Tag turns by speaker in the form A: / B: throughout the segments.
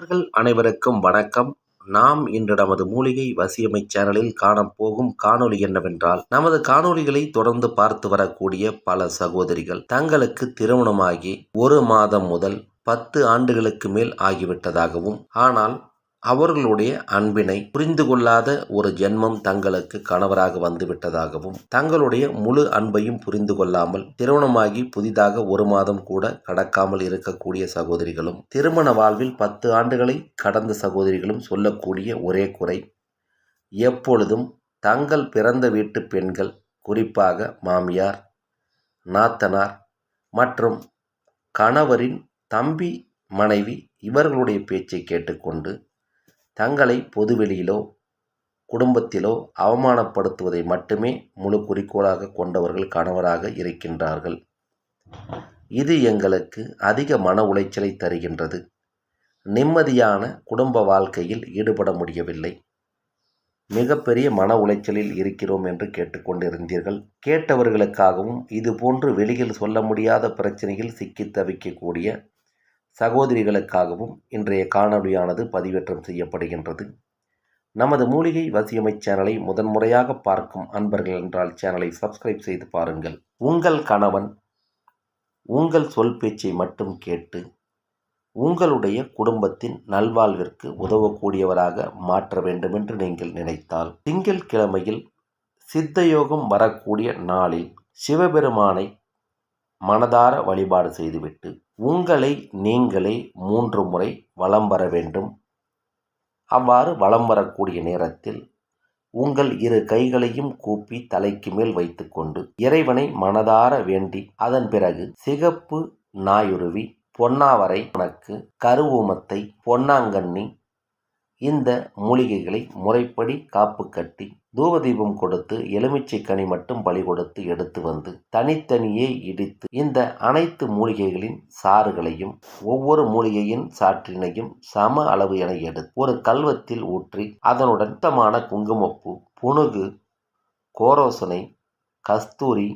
A: நண்பர்கள் அனைவருக்கும் வணக்கம். நாம் இன்று நமது மூலிகை வசியமை சேனலில் காணப்போகும் காணொளி என்னவென்றால் நமது காணொளிகளை தொடர்ந்து பார்த்து வரக்கூடிய பல சகோதரிகள் தங்களுக்கு திருமணமாகி ஒரு மாதம் முதல் பத்து ஆண்டுகளுக்கு மேல் ஆகிவிட்டதாகவும் ஆனால் அவர்களுடைய அன்பினை புரிந்து கொள்ளாத ஒரு ஜென்மம் தங்களுக்கு கணவராக வந்துவிட்டதாகவும் தங்களுடைய முழு அன்பையும் புரிந்து கொள்ளாமல் திருமணமாகி புதிதாக ஒரு மாதம் கூட கடக்காமல் இருக்கக்கூடிய சகோதரிகளும் திருமண வாழ்வில் பத்து ஆண்டுகளை கடந்த சகோதரிகளும் சொல்லக்கூடிய ஒரே குறை எப்பொழுதும் தங்கள் பிறந்த வீட்டு பெண்கள் குறிப்பாக மாமியார் நாத்தனார் மற்றும் கணவரின் தம்பி மனைவி இவர்களுடைய பேச்சை கேட்டுக்கொண்டு தங்களை பொதுவெளியிலோ குடும்பத்திலோ அவமானப்படுத்துவதை மட்டுமே முழு குறிக்கோளாக கொண்டவர்கள் கணவராக இருக்கின்றார்கள். இது எங்களுக்கு அதிக மன உளைச்சலை தருகின்றது. நிம்மதியான குடும்ப வாழ்க்கையில் ஈடுபட முடியவில்லை. மிகப்பெரிய மன உளைச்சலில் இருக்கிறோம் என்று கேட்டுக்கொண்டிருந்தீர்கள். கேட்டவர்களுக்காகவும் இதுபோன்று வெளியில் சொல்ல முடியாத பிரச்சனையில் சிக்கி தவிக்கக்கூடிய சகோதரிகளுக்காகவும் இன்றைய காணொளியானது பதிவேற்றம் செய்யப்படுகின்றது. நமது மூலிகை வசியமை சேனலை முதன்முறையாக பார்க்கும் அன்பர்கள் என்றால் சேனலை சப்ஸ்கிரைப் செய்து பாருங்கள். உங்கள் கணவன் உங்கள் சொல் பேச்சை மட்டும் கேட்டு உங்களுடைய குடும்பத்தின் நல்வாழ்விற்கு உதவக்கூடியவராக மாற்ற வேண்டுமென்று நீங்கள் நினைத்தால் திங்கள் கிழமையில் சித்தயோகம் வரக்கூடிய நாளில் சிவபெருமானை மனதார வழிபாடு செய்துவிட்டு உங்களை நீங்களே மூன்று முறை வலம் வர வேண்டும். அவ்வாறு வலம் வரக்கூடிய நேரத்தில் உங்கள் இரு கைகளையும் கூப்பி தலைக்கு மேல் வைத்துக்கொண்டு இறைவனை மனதார வேண்டி அதன் பிறகு சிகப்பு நாயுருவி பொன்னாவரை உனக்கு கருவூமத்தை பொன்னாங்கண்ணி இந்த மூலிகைகளை முறைப்படி காப்பு கட்டி தூபதீபம் கொடுத்து எலுமிச்சை கனி மட்டும் பலி கொடுத்து எடுத்து வந்து தனித்தனியே இடித்து இந்த அனைத்து மூலிகைகளின் சாறுகளையும் ஒவ்வொரு மூலிகையின் சாற்றினையும் சம அளவு என எடுத்து ஒரு கல்வத்தில் ஊற்றி அதனுடன் சுத்தமான குங்குமப்பூ புணுகு கோரோசனை கஸ்தூரி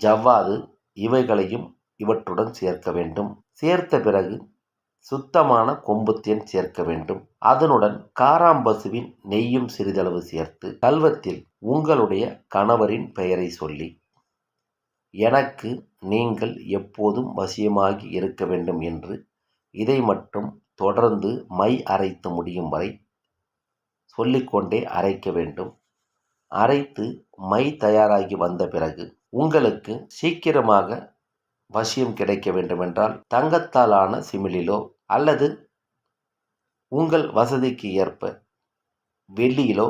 A: ஜவ்வாது இவைகளையும் இவற்றுடன் சேர்க்க வேண்டும். சேர்த்த பிறகு சுத்தமான கொம்புத்தேன் சேர்க்க வேண்டும். அதனுடன் காராம்பசுவின் நெய்யும் சிறிதளவு சேர்த்து கல்வத்தில் உங்களுடைய கணவரின் பெயரை சொல்லி எனக்கு நீங்கள் எப்போதும் வசியமாகி இருக்க வேண்டும் என்று இதை மட்டும் தொடர்ந்து மை அரைத்து முடியும் வரை சொல்லிக்கொண்டே அரைக்க வேண்டும். அரைத்து மை தயாராகி வந்த பிறகு உங்களுக்கு சீக்கிரமாக வசியம் கிடைக்க வேண்டுமென்றால் தங்கத்தாலான சிமிழிலோ அல்லது உங்கள் வசதிக்கு ஏற்ப வெள்ளியிலோ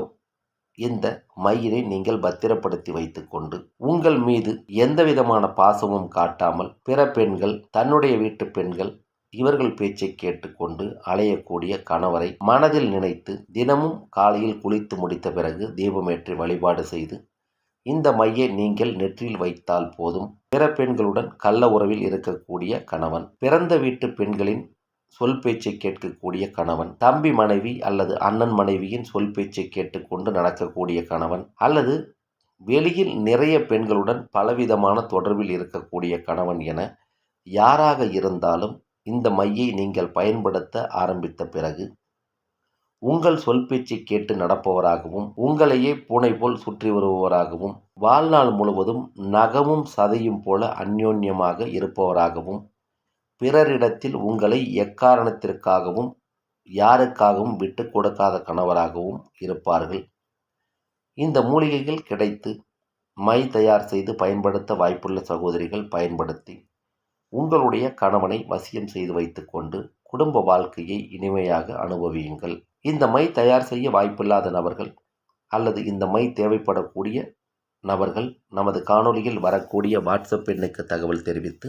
A: இந்த மயிரை நீங்கள் பத்திரப்படுத்தி வைத்துக்கொண்டு உங்கள் மீது எந்த விதமான பாசமும் காட்டாமல் பிற பெண்கள் தன்னுடைய வீட்டு பெண்கள் இவர்கள் பேச்சை கேட்டுக்கொண்டு அலையக்கூடிய கணவரை மனதில் நினைத்து தினமும் காலையில் குளித்து முடித்த பிறகு தீபமேற்றி வழிபாடு செய்து இந்த மையை நீங்கள் நெற்றில் வைத்தால் போதும். பிற பெண்களுடன் கள்ள உறவில் இருக்கக்கூடிய கணவன் பிறந்த வீட்டு பெண்களின் சொல் பேச்சை கேட்கக்கூடிய கணவன். தம்பி மனைவி அல்லது அண்ணன் மனைவியின் சொல் பேச்சை கேட்டுக்கொண்டு நடக்கக்கூடிய கணவன் அல்லது வெளியில் நிறைய பெண்களுடன் பலவிதமான தொடர்பில் இருக்கக்கூடிய கணவன் என யாராக இருந்தாலும் இந்த மையை நீங்கள் பயன்படுத்த ஆரம்பித்த பிறகு உங்கள் சொல் பேச்சை கேட்டு நடப்பவராகவும் உங்களையே பூனை போல் சுற்றி வருபவராகவும் வாழ்நாள் முழுவதும் நகமும் சதையும் போல அந்யோன்யமாக இருப்பவராகவும் பிறரிடத்தில் உங்களை எக்காரணத்திற்காகவும் யாருக்காகவும் விட்டு கொடுக்காத கணவராகவும் இருப்பார்கள். இந்த மூலிகைகள் கிடைத்து மை தயார் செய்து பயன்படுத்த வாய்ப்புள்ள சகோதரிகள் பயன்படுத்தி உங்களுடைய கணவனை வசியம் செய்து வைத்துக்கொண்டு குடும்ப வாழ்க்கையை இனிமையாக அனுபவியுங்கள். இந்த மை தயார் செய்ய வாய்ப்பில்லாத நபர்கள் அல்லது இந்த மை தேவைப்படக்கூடிய நபர்கள் நமது காணொளியில் வரக்கூடிய வாட்ஸ்அப் எண்ணுக்கு தகவல் தெரிவித்து